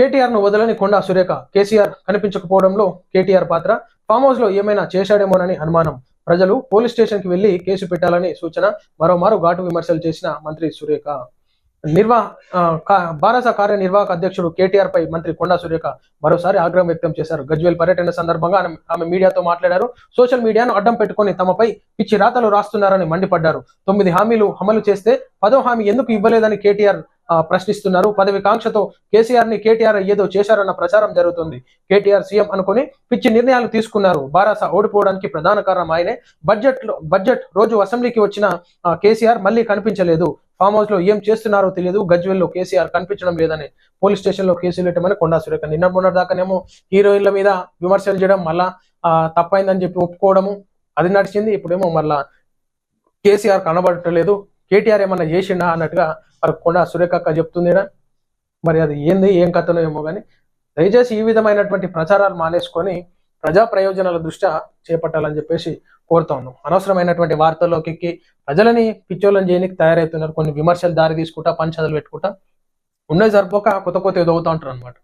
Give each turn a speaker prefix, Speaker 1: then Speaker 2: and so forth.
Speaker 1: కేటీఆర్ను వదలని కొండా సురేఖ కేసీఆర్ కనిపించకపోవడంలో కేటీఆర్ పాత్ర. ఫామ్ హౌస్లో ఏమైనా చేశాడేమోనని అనుమానం. ప్రజలు పోలీస్ స్టేషన్కి వెళ్ళి కేసు పెట్టాలని సూచన. మరోమారు ఘాటు విమర్శలు చేసిన మంత్రి సురేఖ. నిర్వా భారత కార్యనిర్వాహక అధ్యక్షుడు కేటీఆర్ పై మంత్రి కొండా సురేఖ మరోసారి ఆగ్రహం వ్యక్తం చేశారు. గజ్వేల్ పర్యటన సందర్భంగా ఆమె- మీడియాతో మాట్లాడారు. సోషల్ మీడియాను అడ్డం పెట్టుకొని తమపై పిచ్చి రాతలు రాస్తున్నారని మండిపడ్డారు. తొమ్మిది హామీలు అమలు చేస్తే పదో హామీ ఎందుకు ఇవ్వలేదని కేటీఆర్ ప్రశ్నిస్తున్నారు. పదవి కాంక్షతో కేసీఆర్ని కేటీఆర్ ఏదో చేశారన్న ప్రచారం జరుగుతుంది. కేటీఆర్ సీఎం అనుకుని పిచ్చి నిర్ణయాలు తీసుకున్నారు. బారాస ఓడిపోవడానికి ప్రధాన కారణం ఆయనే. బడ్జెట్లో బడ్జెట్ రోజు అసెంబ్లీకి వచ్చిన కేసీఆర్ మళ్ళీ కనిపించలేదు. ఫామ్ హౌస్లో ఏం చేస్తున్నారో తెలియదు. గజ్వెల్లో కేసీఆర్ కనిపించడం లేదని. పోలీస్ స్టేషన్లో కేసులు పెట్టమని కొండా సురేఖ నిన్న మొన్న దాకానేమో హీరోయిన్ల మీద విమర్శలు చేయడం మళ్ళా తప్పైందని చెప్పి ఒప్పుకోవడము అది నడిచింది. ఇప్పుడేమో మళ్ళా కేసీఆర్ కనబడటలేదు. కేటీఆర్ ఏమన్నా చేసిండా అన్నట్టుగా మరి కొండ సురేఖక్క అక్క మరి అది ఏంది ఏం కథనో ఏమో కానీ దయచేసి ఈ విధమైనటువంటి ప్రచారాలు మానేసుకొని ప్రజా ప్రయోజనాల దృష్ట్యా చేపట్టాలని చెప్పేసి కోరుతా ఉన్నాం. అనవసరమైనటువంటి వార్తల్లోకి ఎక్కి ప్రజలని పిచ్చోళ్ళని చేయడానికి తయారవుతున్నారు కొన్ని విమర్శలు దారి తీసుకుంటా పంచదలు పెట్టుకుంటా. ఉన్నది సరిపోక కొత్త కొత్త ఎదుగుతూ ఉంటారు అనమాట